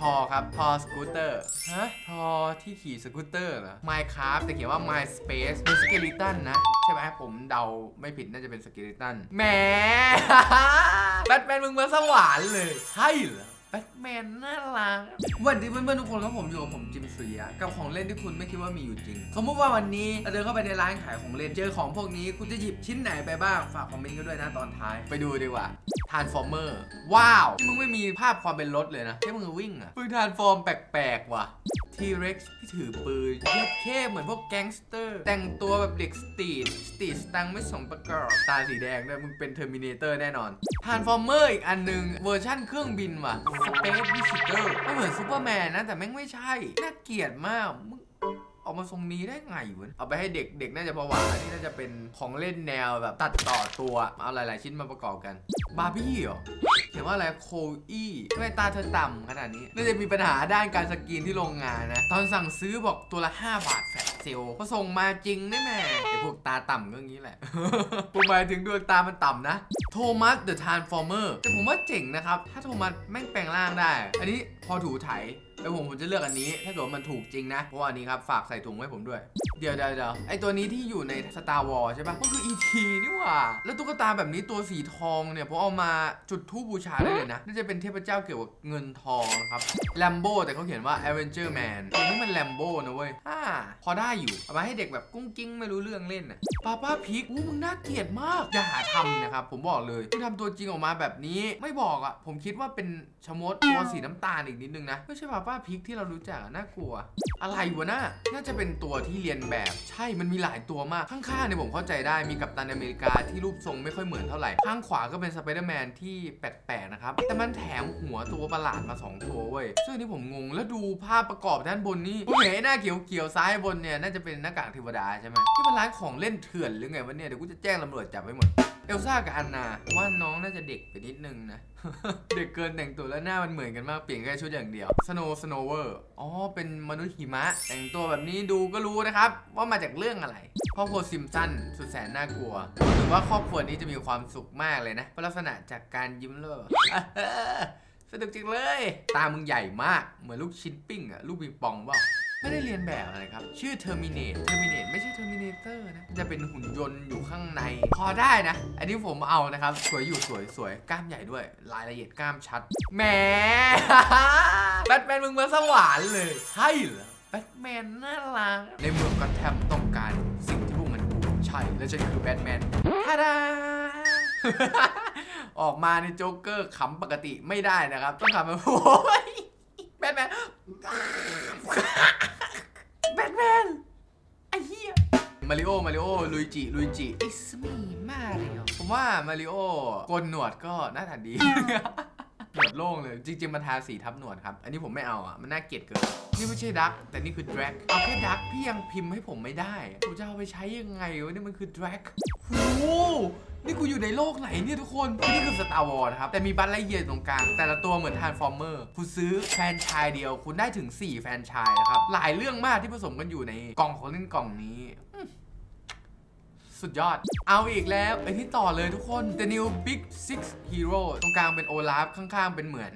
ทอครับ ทอสกูตเตอร์ ฮะ ทอที่ขี่สกูตเตอร์เหรอ Minecraft แต่เขียนว่า My Space มีสเกลิตันนะ ใช่ไหมผมเดาไม่ผิดน่าจะเป็นสเกลิตันแหม แบทแมนมึงมาสวรรค์เลย ใช่เหรอ แบทแมนน่ารักวันดีเพื่อนๆทุกคนครับผมอยู่กับผมจิมสุริยะกับของเล่นที่คุณไม่คิดว่ามีอยู่จริง สมมติว่าวันนี้เราเดินเข้าไปในร้านขายของเล่นเจอของพวกนี้คุณจะหยิบชิ้นไหนไปบ้าง ฝากคอมเมนต์กันด้วยนะตอนท้าย ไปดูดีกว่าทานฟอร์เมอร์ว้าว ที่มึงไม่มีภาพความเป็นรถเลยนะที่มึงวิ่งอะมึงทานฟอร์มแปลกๆว่ะ ทีเร็กซ์ที่ถือปืนเย็ดเข้เหมือนพวกแก๊งสเตอร์ แต่งตัวแบบเด็กสตรีทสตรีทสตังไม่สมประกอบ ตาสีแดงด้วยมึงเป็นเทอร์มินเตอร์แน่นอนทานฟอร์เมอร์อีกอันหนึ่งเวอร์ชั่นเครื่องบินว่ะสเปซวิสิเตอร์ไม่เหมือนซูเปอร์แมนนะ แต่แม่งไม่ใช่ น่าเกลียดมากมึงออกมาทรงนี้ได้ไงวะเอาไปให้เด็กเด็กน่าจะประวัติอันนี้น่าจะเป็นของเล่นแนวแบบตัดต่อตัว เอาหลาย ๆ ชิ้นมาประกอบกัน บาร์บี้เหรอ ขียนว่าอะไรโคอี้ทำไมตาเธอต่ำขนาดนี้ น่าจะมีปัญหาด้านการสกรีนที่โรงงานนะ ตอนสั่งซื้อบอกตัวละ 5 บาทแฟลเซลพอส่งมาจริงได้แม่ไอพวกตาต่ำก็งี้แหละ ผมหมายถึงดวงตามันต่ำนะ โทมัสเดอะทานฟอร์เมอร์แต่ผมว่าเจ๋งนะครับ ถ้าโทมัสแม่งแปลงร่างได้ อันนี้พอถูไถ แล้วผมผมจะเลือกอันนี้ ถ้าเกิดว่ามันถูกจริงนะ เพราะว่าอันนี้ครับฝากใส่ถุงไว้ผมด้วย เดี๋ยวเดี๋ยวเดี๋ยวไอตัวนี้ที่อยู่ใน Star Wars ใช่ปะก็คือ E.T. นี่หว่า แล้วตุ๊กตาแบบนี้ตัวสีทองเนี่ยผมเอามาจุดธูปบูชาได้เลยนะ น่าจะเป็นเทพเจ้าเกี่ยวกับเงินทองนะครับแลมโบแต่เขาเขียนว่า Avenger Man ตัวนี้มันแลมโบนะเว้ยอ่าพอได้อยู่ เอามาให้เด็กแบบกุ้งกิ้งไม่รู้เรื่องเล่นนะป้าป้าพิกอู้มึงน่าเกลียดมาก อย่าหาทำนะครับผมบอกเลยคุณทำตัวจริงออกมาแบบนี้ไม่บอกอะผมคิดว่าเป็นชมดตัวสีน้ำตาลอีกนิดนึงนะไม่ใช่ป้าป้าพิกที่เรารู้จักน่ากลัว อะไรวะน่าน่าจะเป็นตัวที่เรียนแบบ ใช่มันมีหลายตัวมาก ข้างๆเนี่ยผมเข้าใจได้มีกัปตันอเมริกาที่รูปทรงไม่ค่อยเหมือนเท่าไหร่ ข้างขวาก็เป็นสไปเดอร์แมนที่แปลกๆนะครับ แต่มันแถมหัวตัวประหลาดมา 2 ตัวเว้ยซึ่งนี่ผมงงแล้วดูภาพประกอบด้านบนนี่ผมเห็นไอ้หน้าเขียวๆซ้ายบนเนี่ยน่าจะเป็นหน้ากากเทวดาใช่ไหมที่มันร้านของเล่นเถื่อนหรือไงวะเนี่ยเดี๋ยวกูจะแจ้งตำรวจจับไว้หมดเอลซ่ากับอันนาว่าน้องน่าจะเด็กไปนิดนึงนะ เด็กเกินแต่งตัวแล้วหน้ามันเหมือนกันมากเปลี่ยนแค่ชุดอย่างเดียวสโนเวอร์อ๋อ เป็นมนุษย์หิมะ แต่งตัวแบบนี้ดูก็รู้นะครับ ว่ามาจากเรื่องอะไรครอบครัวซิมสันสุดแสนน่ากลัวหรือว่าครอบครัวนี้จะมีความสุขมากเลยนะเพราะลักษณะจากการยิ้มเล้วแบบสนุกจริงเลย ตามึงใหญ่มาก เหมือนลูกชิ้นปิ้งอะลูกปิงปองเปล่า ไม่ได้เรียนแบบอะไรครับ ชื่อ Terminate Terminate ไม่ใช่ Terminator นะ จะเป็นหุ่นยนต์อยู่ข้างใน พอได้นะ อันนี้ผมเอานะครับ สวยอยู่สวยสวยกล้ามใหญ่ด้วย รายละเอียดกล้ามชัด แหม แบทแมนมึงมาสวรรค์เลย ใช่เหรอ แบทแมนน่ารัก ในเมืองก็แทมต้องการสิ่งที่พวกมันพูดใช่ และฉันคือแบทแมนท่าดาออกมาในโจ๊กเกอร์ขำปกติไม่ได้นะครับ ต้องขำแบบโอ้ย มาริโอ มาริโอ ลุยจิ ลุยจิ It's me Mario ผมว่ามาริโอโกนหนวดก็หน้าตาดี หนวดโล่งเลย จริงๆมันทาสีทับหนวดครับ อันนี้ผมไม่เอาอะ มันน่าเกลียดเกิน นี่ไม่ใช่ดัก แต่นี่คือดรกเอาแค่ดักพี่ยังพิมพ์ให้ผมไม่ได้ผมจะเอาไปใช้ยังไงวะนี่มันคือดรกโอ้โหนี่กูอยู่ในโลกไหนเนี่ยทุกคน นี่คือ Star Wars นะครับ แต่มีบัตไลเยียร์ตรงกลาง แต่ละตัวเหมือนทานฟอร์เมอร์คุณซื้อแฟรนไชายเดียว คุณได้ถึง 4 แฟรนไชายนะครับ หลายเรื่องมากที่ผสมกันอยู่ในกล่องของเล่นกล่องนี้ สุดยอด เอาอีกแล้วไอที่ต่อเลยทุกคน The New Big Six Hero ตรงกลางเป็นโอลาฟข้างๆ เป็นเหมือน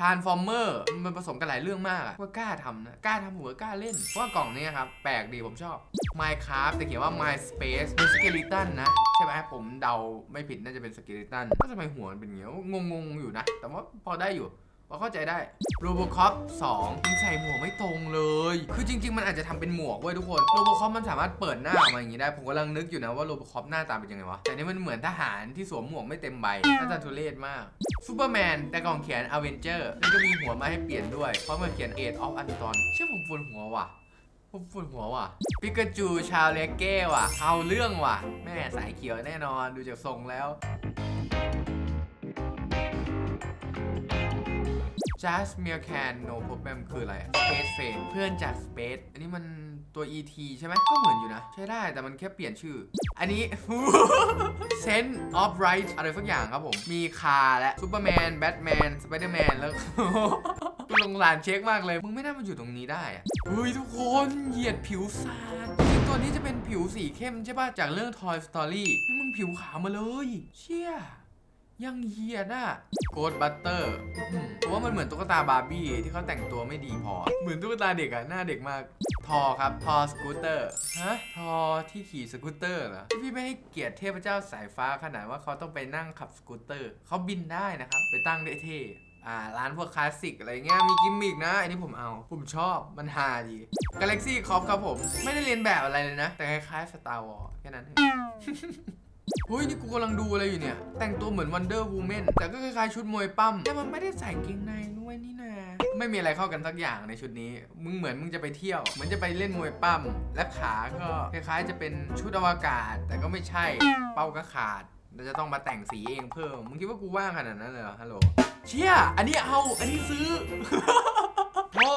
ทานฟอร์เมอร์มันผสมกันหลายเรื่องมากอะว่ากล้าทำนะ กล้าทำหัวกล้าเล่น เพราะกล่องนี้ครับ แปลกดีผมชอบ Minecraft แต่เขียนว่า My Space เป็นสเกลิตันนะ ใช่ไหมผมเดาไม่ผิดน่าจะเป็นสเกลิตันก็ทำไมหัวมันเป็นอย่างเงี้ยงงๆอยู่นะ แต่ว่าพอได้อยู่ พอเข้าใจได้ Robocop 2ยังใส่หมวกไม่ตรงเลย คือจริง ๆ มันอาจจะทำเป็นหมวกเว้ยทุกคน Robocop มันสามารถเปิดหน้าออกมาอย่างนี้ได้ ผมกำลังนึกอยู่นะว่า Robocop หน้าตาเป็นยังไงวะ แต่นี่มันเหมือนทหารที่สวมหมวกไม่เต็มใบน่าจะทุเรศมาก Superman แต่กล่องเขียน Avenger แล้วก็มีหัวมาให้เปลี่ยนด้วย เพราะมันเขียน Age of Anton เชื่อผมปวดหัวว่ะผมปวดหัวว่ะ ปิกาจูชาวเลเก้ว่ะ เอาเรื่องว่ะ แม่สายเขียวแน่นอนดูจากทรงแล้ว Just m e r Can No Problem คืออะไรอะ Space f r i e n d เพื่อนจาก Space อันนี้มันตัว ET ใช่ไหมก็เหมือนอยู่นะ ใช้ได้แต่มันแค่เปลี่ยนชื่อ อันนี้ Sense of Right อะไรสักอย่างครับผม มีคาและ Superman Batman Spider-Man แมนแล้วกูลงหลานเช็คมากเลย มึงไม่น่ามาอยู่ตรงนี้ได้อะเฮ้ยทุกคนเหยียดผิวซาดตัวนี้จะเป็นผิวสีเข้มใช่ป่ะ จากเรื่อง Toy Story นี่มึงผิวขาวมาเลย เชี่ย ยังเฮียน่ะโกดบัตเตอร์ผมว่ามันเหมือนตุ๊กตาบาร์บี้ที่เขาแต่งตัวไม่ดีพอ เหมือนตุ๊กตาเด็กอะหน้าเด็กมาก ทอครับ ทอสกูตเตอร์ ฮะ ทอที่ขี่สกูตเตอร์เหรอ พี่ไม่ให้เกียรติเทพเจ้าสายฟ้าขนาดว่าเขาต้องไปนั่งขับสกูตเตอร์ เขาบินได้นะครับ ไปตั้งได้เท่อ่าร้านพวกคลาสสิกอะไรเงี้ยมีกิมมิกนะ อันนี้ผมเอา ผมชอบมันฮาดี Galaxy c o p ครับผม ไม่ได้เรียนแบบอะไรเลยนะ แต่คล้ายๆ Star Wars แค่นั้นเอง เฮ้ยนี่กูกำลังดูอะไรอยู่เนี่ย แต่งตัวเหมือน Wonder Woman แต่ก็คล้ายๆชุดมวยปั้ม แต่มันไม่ได้ใส่เกงในด้วยนี่นาไม่มีอะไรเข้ากันสักอย่างในชุดนี้ มึงเหมือนมึงจะไปเที่ยว เหมือนจะไปเล่นมวยปั้ม และขาก็คล้ายๆจะเป็นชุดอวกาศ แต่ก็ไม่ใช่ เป้าก็ขาดเราจะต้องมาแต่งสีเองเพิ่ม มึงคิดว่ากูว่างขนาดนั้นเลยเหรอ ฮัลโหล เชี่ย อันนี้เอา อันนี้ซื้อ โอ้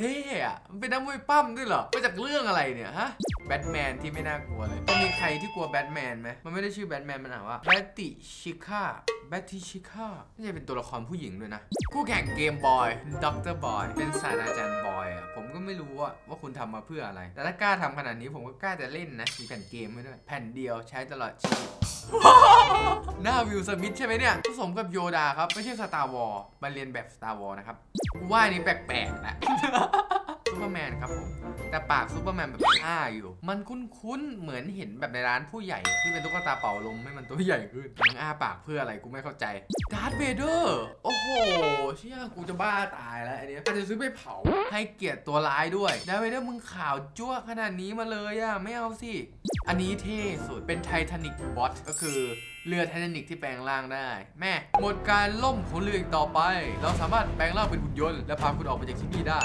เท่อะมันเป็นนักมวยปั้มด้วยเหรอ มาจากเรื่องอะไรเนี่ยฮะ แบทแมนที่ไม่น่ากลัวเลยมีใครที่กลัวแบทแมนไหมมันไม่ได้ชื่อแบทแมนมันอ่านว่าแบตติชิค่าแบตติชิค่าน่าจะเป็นตัวละครผู้หญิงด้วยนะ คู่แข่งเกมบอยด็อกเตอร์บอยเป็นศาสตราจารย์บอยอะผมก็ไม่รู้ว่าว่าคุณทำมาเพื่ออะไร แต่ถ้ากล้าทำขนาดนี้ผมก็กล้าจะเล่นนะมีแผ่นเกมไว้ด้วยแผ่นเดียวใช้ตลอดชีวิตหน้าวิลสมิธใช่ไหมเนี่ยผสมกับโยดาครับ ไม่ใช่สตาร์วอลมาเรียนแบบสตาร์วอลนะครับว่าอันนี้แปลกๆแหละ ซูเปอร์แมนครับผมแต่ปากซูเปอร์แมนแบบอ้าอยู่ มันคุ้นๆ เหมือนเห็นแบบในร้านผู้ใหญ่ ที่เป็นตุ๊กตาเป่าลมให้มันตัวใหญ่ขึ้นมึงอ้าปากเพื่ออะไรกูไม่เข้าใจดาร์ธเวเดอร์โอ้โหเชี่ยกูจะบ้าตายแล้วอันเนี้ยอาจจะซื้อไปเผาให้เกียรติตัวร้ายด้วยดาร์ธเวเดอร์มึงข่าวจ้วขนาดนี้มาเลยอะไม่เอาสิอันนี้เท่สุดเป็นไททานิกบอทก็คือ เรือไททานิกที่แปลงร่างได้ แม่ หมดการล่มของเรืออีกต่อไป เราสามารถแปลงร่างเป็นหุ่นยนต์และพาคุณออกไปจากที่นี่ได้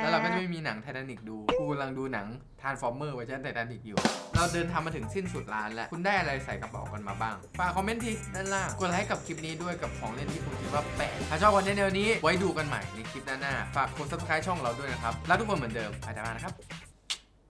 แล้วเราก็จะไม่มีหนังไททานิกดู กูกำลังดูหนังทานฟอร์เมอร์เวอร์ชันไททานิกอยู่ เราเดินทางมาถึงสิ้นสุดร้านแล้ว คุณได้อะไรใส่กระเป๋ากันมาบ้าง ฝากคอมเมนต์ทีด้านล่าง กดไลค์กับคลิปนี้ด้วยกับของเล่นที่คุณคิดว่าแปลกถ้าชอบคอนเทนต์แนวนี้ไว้ดูกันใหม่ในคลิปหน้าๆฝากกด subscribe ช่องเราด้วยนะครับ แล้วทุกคนเหมือนเดิมไปแต่มานะครับ